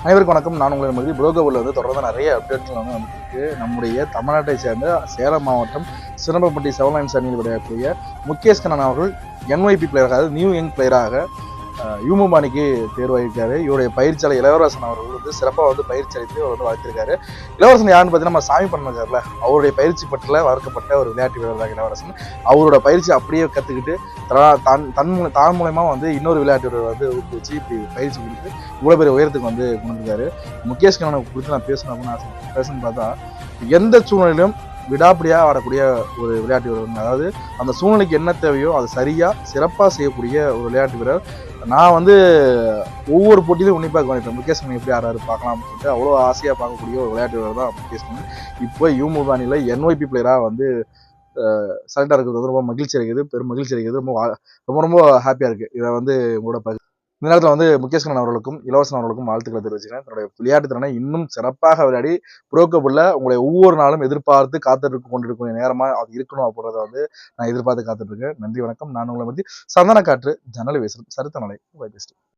அனைவருக்கும் வணக்கம். நான் உங்களை மகிழ்ச்சி புரோகபூரில் வந்து தொடர்ந்து நிறைய அப்டேட்கள் வந்து வந்துருக்கு. நம்முடைய தமிழ்நாட்டை சேர்ந்த சேலம் மாவட்டம் சிதம்பரப்பட்டி செவன்லைன்ஸ் அணியில் விளையாடக்கூடிய முகேஷ் கண்ணன் அவர்கள் என்ஒய்பி பிளேயராக அதாவது நியூ யங் பிளேயராக யூமுமானிக்கு அணிக்கு தேர்வாயிருக்காரு இவருடைய பயிற்சியாளர் இளவரசன் அவர்கள் வந்து சிறப்பாக வந்து பயிற்சி அளித்து அவர் வந்து வளர்த்திருக்காரு. இளவரசன் யாருன்னு பார்த்தீங்கன்னா நம்ம சாமி பண்ணக்கார்ல அவருடைய பயிற்சி பட்டில் வளர்க்கப்பட்ட ஒரு விளையாட்டு வீரர் தான் இளவரசன். அவரோட பயிற்சி அப்படியே கற்றுக்கிட்டு தான் தன் தான் மூலயமா வந்து இன்னொரு விளையாட்டு வீரர் வந்து ஊக்குவிச்சு இப்படி பயிற்சி கொடுத்து இவ்வளோ பெரிய உயரத்துக்கு வந்து கொண்டிருக்காரு முகேஷ் கண்ணனை குறித்து நான் பேசணும் அப்படின்னு ஆசை பேசணும்னு பார்த்தா எந்த சூழ்நிலையிலும் விடாப்பிடியாக ஆடக்கூடிய ஒரு விளையாட்டு வீரர் அதாவது அந்த சூழ்நிலைக்கு என்ன தேவையோ அதை சரியாக சிறப்பாக செய்யக்கூடிய ஒரு விளையாட்டு வீரர். நான் வந்து ஒவ்வொரு போட்டியிலும் உன்னிப்பாக கவனிப்பேன். முகேஷ் கண்ணன் எப்படி ஆறாரு பார்க்கலாம் சொல்லிட்டு அவ்வளோ ஆசையாக பார்க்கக்கூடிய ஒரு விளையாட்டு வீரர் தான் முகேஷ் கண்ணன் இப்போ யூமுதானியில் என்ஒய்பி பிளேயராக வந்து செலக்ட் இருக்கிறது வந்து ரொம்ப மகிழ்ச்சி அளிக்குது. பெரும் மகிழ்ச்சி அளிக்குது. ரொம்ப ரொம்ப ரொம்ப ஹாப்பியாக இருக்குது இதை வந்து உங்களோட இந்த நேரத்தில் வந்து முகேஷ் அவர்களுக்கும் இளவரசன் அவர்களுக்கும் வாழ்த்துக்களை தெரிவிச்சுக்கிறேன். தன்னுடைய விளையாட்டு திறனை இன்னும் சிறப்பாக விளையாடி ப்ரோ உங்களை ஒவ்வொரு நாளும் எதிர்பார்த்து காத்துட்டு கொண்டிருக்கும் நேரமாக அது இருக்கணும் அப்படின்றத வந்து நான் எதிர்பார்த்து காத்துட்டு இருக்கேன். நன்றி வணக்கம். நான் உங்களை பற்றி சந்தன காற்று ஜன்னல் பேசுகிறேன் சரித்த நலை